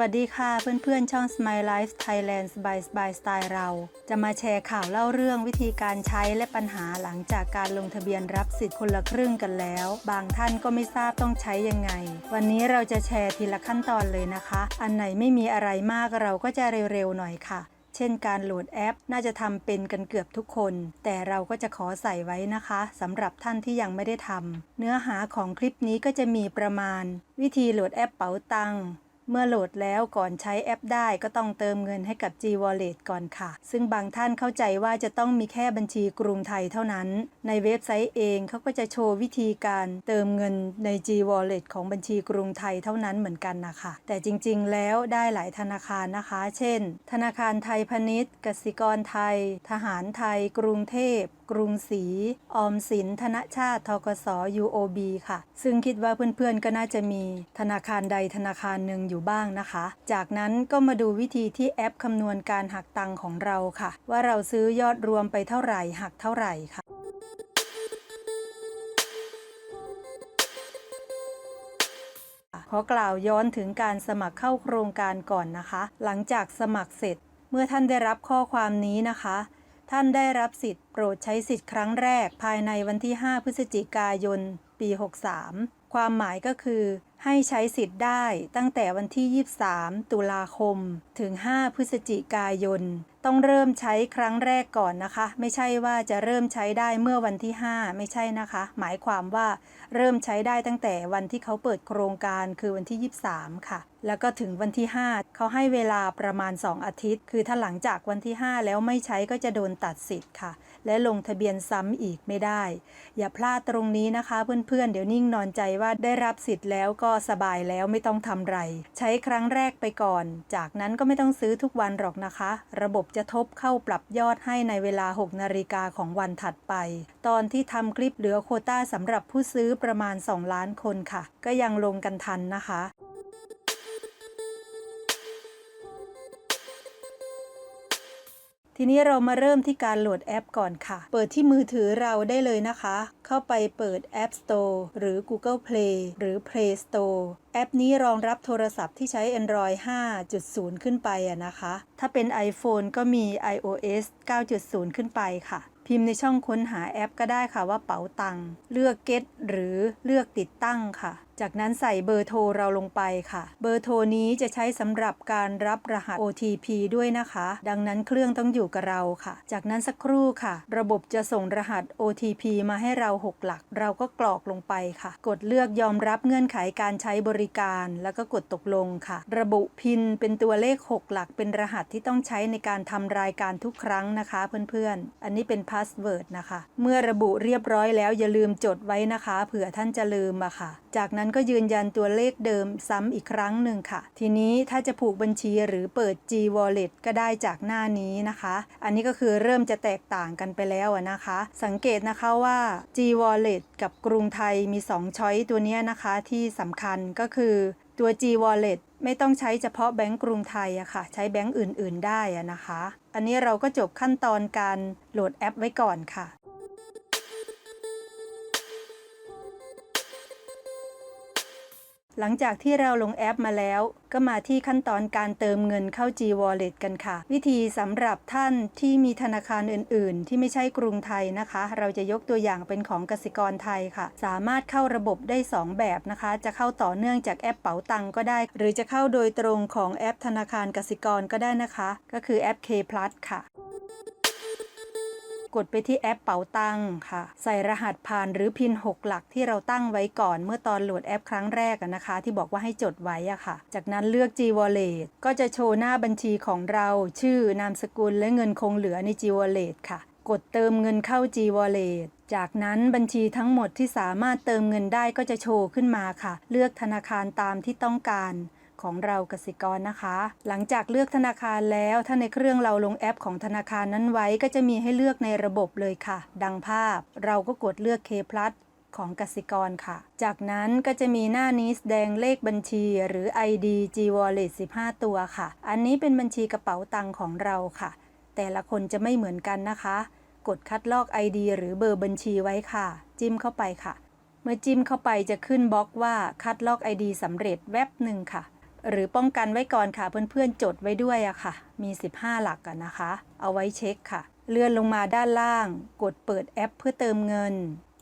วัสดีค่ะเพื่อนๆ ช่อง Smile Life Thailand by by Style เรา จะมาแชร์ข่าวเล่าเรื่องวิธีการใช้และปัญหาหลังจากการลงทะเบียนรับสิทธิ์คนละครึ่งกันแล้ว บางท่านก็ไม่ทราบต้องใช้ยังไง วันนี้เราจะแชร์ทีละขั้นตอนเลยนะคะ อันไหนไม่มีอะไรมากเราก็จะเร็วๆหน่อยค่ะ เช่นการโหลดแอปน่าจะทำเป็นกันเกือบทุกคน แต่เราก็จะขอใส่ไว้นะคะสำหรับท่านที่ยังไม่ได้ทำเนื้อหาของคลิปนี้ก็จะมีประมาณ วิธีโหลดแอปเป๋าตัง เมื่อโหลดแล้วก่อนใช้แอปได้ก็ต้องเติมเงินให้กับ G Wallet ก่อนค่ะ ซึ่งบางท่านเข้าใจว่าจะต้องมีแค่บัญชีกรุงไทยเท่านั้น ในเว็บไซต์เองเขาก็จะโชว์วิธีการเติมเงินใน G Wallet ของบัญชีกรุงไทยเท่านั้นเหมือนกันนะคะ แต่จริงๆ แล้วได้หลายธนาคารนะคะ เช่น ธนาคารไทยพาณิชย์ กสิกรไทย ทหารไทย กรุงเทพกรุงศรีออมสินธนชาติทกส UOB ค่ะ ซึ่งคิดว่าเพื่อนๆก็น่าจะมีธนาคารใดธนาคารหนึ่งอยู่บ้างนะคะ จากนั้นก็มาดูวิธีที่แอปคำนวณการหักตังค์ของเราค่ะ ว่าเราซื้อยอดรวมไปเท่าไหร่หักเท่าไหร่ค่ะขอกล่าวย้อนถึงการสมัครเข้าโครงการก่อนนะคะ หลังจากสมัครเสร็จ เมื่อท่านได้รับข้อความนี้นะคะ ท่านได้รับสิทธิ์โปรดใช้สิทธิ์ครั้งแรกภายในวันที่ 5 พฤศจิกายน ปี 63 ความหมายก็คือ ให้ใช้สิทธิ์ได้ตั้งแต่วันที่ 23 ตุลาคม ถึง 5 พฤศจิกายน ต้องเริ่มใช้ครั้งแรกก่อนนะคะ ไม่ใช่ว่าจะเริ่มใช้ได้เมื่อวันที่ 5 ไม่ใช่นะคะ หมายความว่าเริ่มใช้ได้ตั้งแต่วันที่เขาเปิดโครงการคือวันที่ 23 ค่ะ แล้วก็ถึงวันที่ 5 เขาให้เวลาประมาณ 2 อาทิตย์ คือถ้าหลังจากวันที่ 5 แล้วไม่ใช้ก็จะโดนตัดสิทธิ์ค่ะ และลงทะเบียนซ้ำอีกไม่ได้ อย่าพลาดตรงนี้นะคะ เพื่อนๆ เดี๋ยวนิ่งนอนใจว่าได้รับสิทธิ์แล้วก็สบายแล้วไม่ต้องทำไร ใช้ครั้งแรกไปก่อน จากนั้นก็ไม่ต้องซื้อทุกวันหรอกนะคะ ระบบจะทบเข้าปรับยอดให้ในเวลา 6 นาฬิกาของวันถัดไป ตอนที่ทำคลิปเหลือโคต้าสำหรับผู้ซื้อประมาณ 2 ล้านคนค่ะ ก็ยังลงกันทันนะคะ ทีนี้เรามาเริ่มที่การโหลดแอปก่อนค่ะ เปิดที่มือถือเราได้เลยนะคะ เข้าไปเปิด App Store หรือ Google Play หรือ Play Store แอปนี้รองรับโทรศัพท์ที่ใช้ Android 5.0 ขึ้นไปอะนะคะ ถ้าเป็น iPhone ก็มี iOS 9.0 ขึ้นไปค่ะ พิมพ์ในช่องค้นหาแอปก็ได้ค่ะว่าเป๋าตังค์เลือก Get หรือเลือกติดตั้งค่ะจากนั้นใส่เบอร์โทรเราลงไปค่ะ เบอร์โทรนี้จะใช้สำหรับการรับรหัส OTP ด้วยนะคะ ดังนั้นเครื่องต้องอยู่กับเราค่ะ จากนั้นสักครู่ค่ะ ระบบจะส่งรหัส OTP มาให้เรา 6 หลัก เราก็กรอกลงไปค่ะ กดเลือกยอมรับเงื่อนไขการใช้บริการ แล้วก็กดตกลงค่ะ ระบุพินเป็นตัวเลข 6 หลัก เป็นรหัสที่ต้องใช้ในการทำรายการทุกครั้งนะคะ เพื่อนๆ อันนี้เป็นพาสเวิร์ดนะคะ เมื่อระบุเรียบร้อยแล้วอย่าลืมจดไว้นะคะ เผื่อท่านจะลืมอะค่ะ จากนั้นมันก็ยืนยันตัวเลขเดิมซ้ำอีกครั้งหนึ่งค่ะ ทีนี้ถ้าจะผูกบัญชีหรือเปิด G Wallet ก็ได้จากหน้านี้นะคะ อันนี้ก็คือเริ่มจะแตกต่างกันไปแล้วนะคะ สังเกตนะคะว่า G Wallet กับกรุงไทยมี 2 ช้อยตัวนี้นะคะที่สำคัญก็คือตัว G Wallet ไม่ต้องใช้เฉพาะแบงก์กรุงไทยอะค่ะ ใช้แบงก์อื่น ๆ ได้อะนะคะ อันนี้เราก็จบขั้นตอนการโหลดแอปไว้ก่อนค่ะ หลังจากที่เราลงแอปมาแล้ว ก็มาที่ขั้นตอนการเติมเงินเข้า G Wallet กันค่ะ วิธีสำหรับท่านที่มีธนาคารอื่น ๆ ที่ไม่ใช่กรุงไทยนะคะ เราจะยกตัวอย่างเป็นของกสิกรไทยค่ะ สามารถเข้าระบบได้ 2 แบบนะคะ จะเข้าต่อเนื่องจากแอปเป๋าตังก็ได้ หรือจะเข้าโดยตรงของแอปธนาคารกสิกรก็ได้นะคะ ก็คือแอป K Plus ค่ะ กดไปที่แอปเป๋าตังค่ะ ใส่รหัสผ่านหรือพิน 6 หลักที่เราตั้งไว้ก่อนเมื่อตอนโหลดแอปครั้งแรกนะคะ ที่บอกว่าให้จดไว้อะค่ะ จากนั้นเลือก G Wallet ก็จะโชว์หน้าบัญชีของเรา ชื่อนามสกุลและเงินคงเหลือใน G Wallet ค่ะ กดเติมเงินเข้า G Wallet จากนั้นบัญชีทั้งหมดที่สามารถเติมเงินได้ก็จะโชว์ขึ้นมาค่ะ เลือกธนาคารตามที่ต้องการ ของเรากสิกรนะคะ หลังจากเลือกธนาคารแล้ว ถ้าในเครื่องเราลงแอปของธนาคารนั้นไว้ก็จะมีให้เลือกในระบบเลยค่ะ ดังภาพ เราก็กดเลือก K Plus ของกสิกรค่ะ จากนั้นก็จะมีหน้านี้แสดงเลขบัญชีหรือ ID G Wallet 15 ตัวค่ะ อันนี้เป็นบัญชีกระเป๋าตังค์ของเราค่ะ แต่ละคนจะไม่เหมือนกันนะคะ กดคัดลอก ID หรือเบอร์บัญชีไว้ค่ะ จิ้มเข้าไปค่ะ เมื่อจิ้มเข้าไปจะขึ้นบล็อกว่าคัดลอก ID สำเร็จแวบหนึ่งค่ะ หรือป้องกันไว้ก่อนค่ะ เพื่อนๆจดไว้ด้วยอะค่ะ มี 15 หลักกันนะคะ เอาไว้เช็คค่ะ เลื่อนลงมาด้านล่าง กดเปิดแอปเพื่อเติมเงิน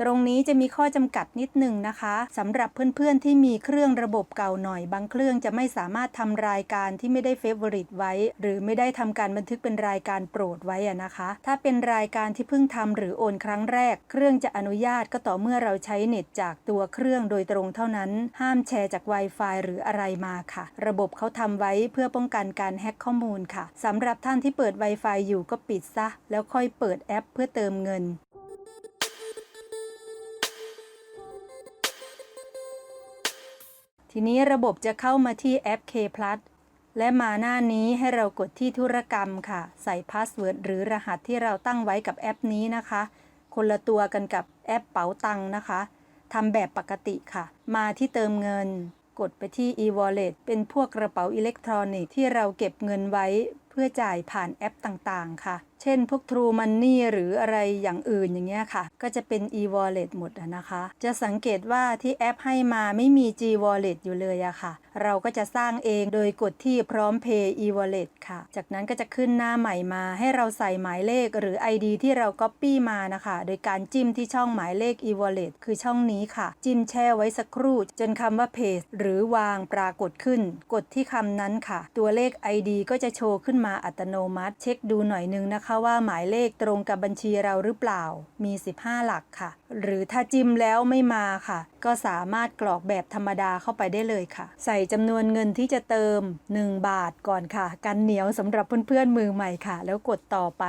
ตรงนี้จะมีข้อจำกัดนิดหนึ่งนะคะสำหรับเพื่อนๆที่มีเครื่องระบบเก่าหน่อย บางเครื่องจะไม่สามารถทำรายการที่ไม่ได้เฟเวอริตไว้ หรือไม่ได้ทำการบันทึกเป็นรายการโปรดไว้อะนะคะ ถ้าเป็นรายการที่เพิ่งทำหรือโอนครั้งแรก เครื่องจะอนุญาตก็ต่อเมื่อเราใช้เน็ตจากตัวเครื่องโดยตรงเท่านั้น ห้ามแชร์จาก Wi-Fi หรืออะไรมาค่ะ ระบบเขาทำไว้เพื่อป้องกันการแฮ็กข้อมูลค่ะสำหรับท่านที่เปิด Wi-Fi อยู่ก็ปิดซะแล้วค่อยเปิดแอป เพื่อเติมเงิน ทีนี้ระบบจะเข้ามาที่แอป K Plus และมาหน้านี้ให้เรากดที่ธุรกรรมค่ะ ใส่พาสเวิร์ดหรือรหัสที่เราตั้งไว้กับแอปนี้นะคะ คนละตัวกันกับแอปเป๋าตังนะคะทำแบบปกติค่ะ มาที่เติมเงิน กดไปที่ e-wallet เป็นพวกกระเป๋าอิเล็กทรอนิกส์ที่เราเก็บเงินไว้ เพื่อจ่ายผ่านแอปต่างๆ ค่ะ เช่นพวก True Money หรืออะไรอย่างอื่นอย่างเงี้ยค่ะ ก็จะเป็น e-wallet หมดนะคะ จะสังเกตว่าที่แอปให้มาไม่มี g-wallet อยู่เลยอะค่ะ เราก็จะสร้างเองโดยกดที่พร้อม Pay e-wallet ค่ะ จากนั้นก็จะขึ้นหน้าใหม่มา ให้เราใส่หมายเลขหรือ ID ที่เรา Copy มานะคะ โดยการจิ้มที่ช่องหมายเลข e-wallet คือช่องนี้ค่ะ จิ้มแช่ไว้สักครู่ จนคำว่า Paste หรือวางปรากฏขึ้น กดที่คำนั้นค่ะ ตัวเลข ID ก็จะโชว์ขึ้นมาอัตโนมัติ เช็คดูหน่อยนึงนะคะว่าหมายเลขตรงกับบัญชีเราหรือเปล่า มี 15 หลักค่ะ หรือถ้าจิ้มแล้วไม่มาค่ะ ก็สามารถกรอกแบบธรรมดาเข้าไปได้เลยค่ะ ใส่จำนวนเงินที่จะเติม 1 บาทก่อนค่ะ กันเหนียวสำหรับเพื่อนๆมือใหม่ค่ะ แล้วกดต่อไป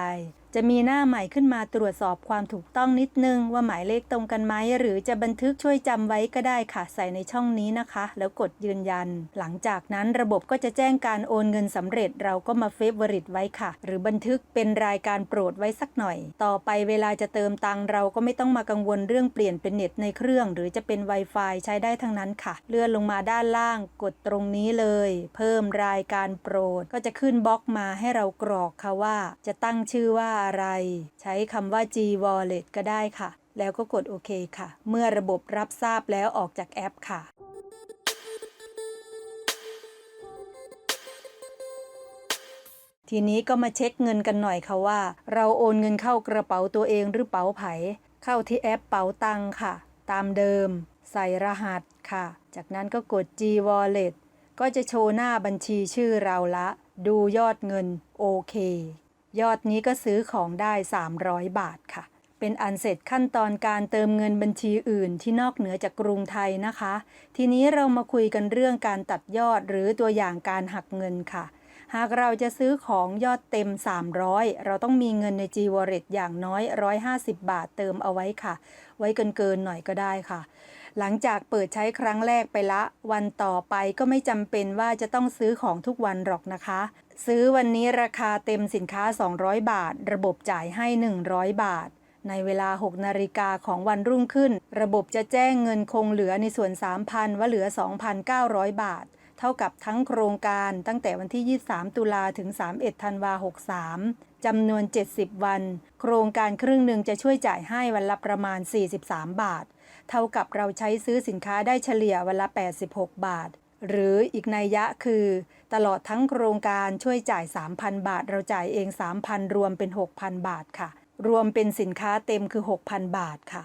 จะมีหน้าใหม่ขึ้นมาตรวจสอบความถูกต้องนิดนึง ว่าหมายเลขตรงกันไหมหรือจะบันทึกช่วยจำไว้ก็ได้ค่ะใส่ในช่องนี้นะคะ แล้วกดยืนยัน หลังจากนั้นระบบก็จะแจ้งการโอนเงินสำเร็จเราก็มาเฟเวอริตไว้ค่ะ หรือบันทึกเป็นรายการโปรดไว้สักหน่อย ต่อไปเวลาจะเติมตังเราก็ไม่ต้องมากังวลเรื่องเปลี่ยนเป็นเน็ตในเครื่อง หรือจะเป็น Wi-Fi ใช้ได้ทั้งนั้นค่ะ เลื่อนลงมาด้านล่าง กดตรงนี้เลย เพิ่มรายการโปรด ก็จะขึ้นบล็อกมาให้เรากรอกค่ะว่า จะตั้งชื่อว่าอะไร ใช้คำว่า G Wallet ก็ได้ค่ะ แล้วก็กดโอเคค่ะ เมื่อระบบรับทราบแล้วออกจากแอปค่ะทีนี้ก็มาเช็คเงินกันหน่อยค่ะว่า เราโอนเงินเข้ากระเป๋าตัวเองหรือเป๋าไผ เข้าที่แอปเป๋าตังค่ะ ตามเดิม ใส่รหัสค่ะ จากนั้นก็กด G Wallet ก็จะโชว์หน้าบัญชีชื่อเราละ ดูยอดเงินโอเค ยอดนี้ก็ซื้อของได้ 300 บาทค่ะ เป็นอันเสร็จขั้นตอนการเติมเงินบัญชีอื่นที่นอกเหนือจากกรุงไทยนะคะ ทีนี้เรามาคุยกันเรื่องการตัดยอดหรือตัวอย่างการหักเงินค่ะ หากเราจะซื้อของยอดเต็ม 300 เราต้องมีเงินใน G Wallet อย่างน้อย 150 บาทเติมเอาไว้ค่ะ ไว้เกินเกินหน่อยก็ได้ค่ะหลังจากเปิดใช้ครั้งแรกไปละ วันต่อไปก็ไม่จำเป็นว่าจะต้องซื้อของทุกวันหรอกนะคะ ซื้อวันนี้ราคาเต็มสินค้า 200 บาท ระบบจ่ายให้ 100 บาท ในเวลา 6 นาฬิกาของวันรุ่งขึ้น ระบบจะแจ้งเงินคงเหลือในส่วน 3,000 ว่าเหลือ 2,900 บาท เท่ากับทั้งโครงการตั้งแต่วันที่ 23 ตุลาถึง 31 ธันวา63จำนวน 70 วัน โครงการครึ่งหนึ่งจะช่วยจ่ายให้วันละประมาณ 43 บาท เท่ากับเราใช้ซื้อสินค้าได้เฉลี่ยวันละ 86 บาท หรืออีกนัยยะคือ ตลอดทั้งโครงการช่วยจ่าย 3,000 บาท เราจ่ายเอง 3,000 รวมเป็น 6,000 บาทค่ะ รวมเป็นสินค้าเต็มคือ 6,000 บาทค่ะ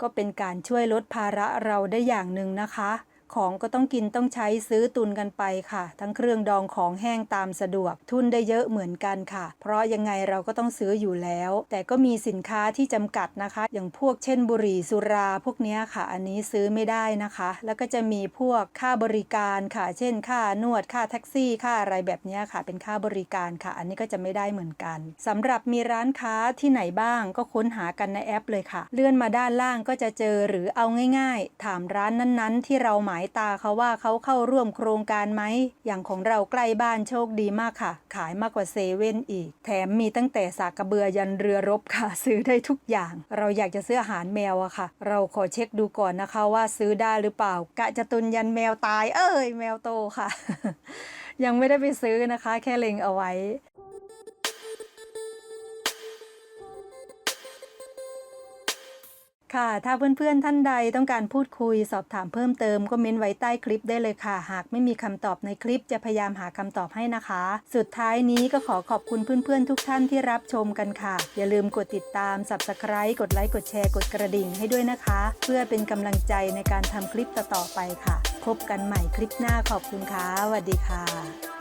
ก็เป็นการช่วยลดภาระเราได้อย่างหนึ่งนะคะ ของก็ต้องกินต้องใช้ซื้อตุนกันไปค่ะ ทั้งเครื่องดองของแห้งตามสะดวก ทุนได้เยอะเหมือนกันค่ะ เพราะยังไงเราก็ต้องซื้ออยู่แล้ว แต่ก็มีสินค้าที่จำกัดนะคะ อย่างพวกเช่นบุหรี่สุราพวกนี้ค่ะ อันนี้ซื้อไม่ได้นะคะ แล้วก็จะมีพวกค่าบริการค่ะ เช่น ค่านวดค่าแท็กซี่ ค่าอะไรแบบนี้ค่ะ เป็นค่าบริการค่ะ อันนี้ก็จะไม่ได้เหมือนกันสำหรับมีร้านค้าที่ไหนบ้างก็ค้นหากันในแอปเลยค่ะ เลื่อนมาด้านล่างก็จะเจอหรือเอาง่าย ๆ ถามร้านนั้นๆ ที่เราหมายตาเขาว่าเขาเข้าร่วมโครงการไหม อย่างของเราใกล้บ้านโชคดีมากค่ะ ขายมากกว่าเซเว่นอีก แถมมีตั้งแต่สากกระเบือยันเรือรบค่ะ ซื้อได้ทุกอย่าง เราอยากจะซื้ออาหารแมวอะค่ะ เราขอเช็คดูก่อนนะคะว่าซื้อได้หรือเปล่า กะจะตุนยันแมวตาย เอ้ย แมวโตค่ะ ยังไม่ได้ไปซื้อนะคะ แค่เล็งเอาไว้ ค่ะ ถ้าเพื่อนๆท่านใดต้องการพูดคุยสอบถามเพิ่มเติมก็เม้นไว้ใต้คลิปได้เลยค่ะ หากไม่มีคำตอบในคลิปจะพยายามหาคำตอบให้นะคะ สุดท้ายนี้ก็ขอขอบคุณเพื่อนๆทุกท่านที่รับชมกันค่ะ อย่าลืมกดติดตาม subscribe กดไลค์กดแชร์กดกระดิ่งให้ด้วยนะคะ เพื่อเป็นกำลังใจในการทำคลิปต่อๆไปค่ะ พบกันใหม่คลิปหน้าขอบคุณค่ะสวัสดีค่ะ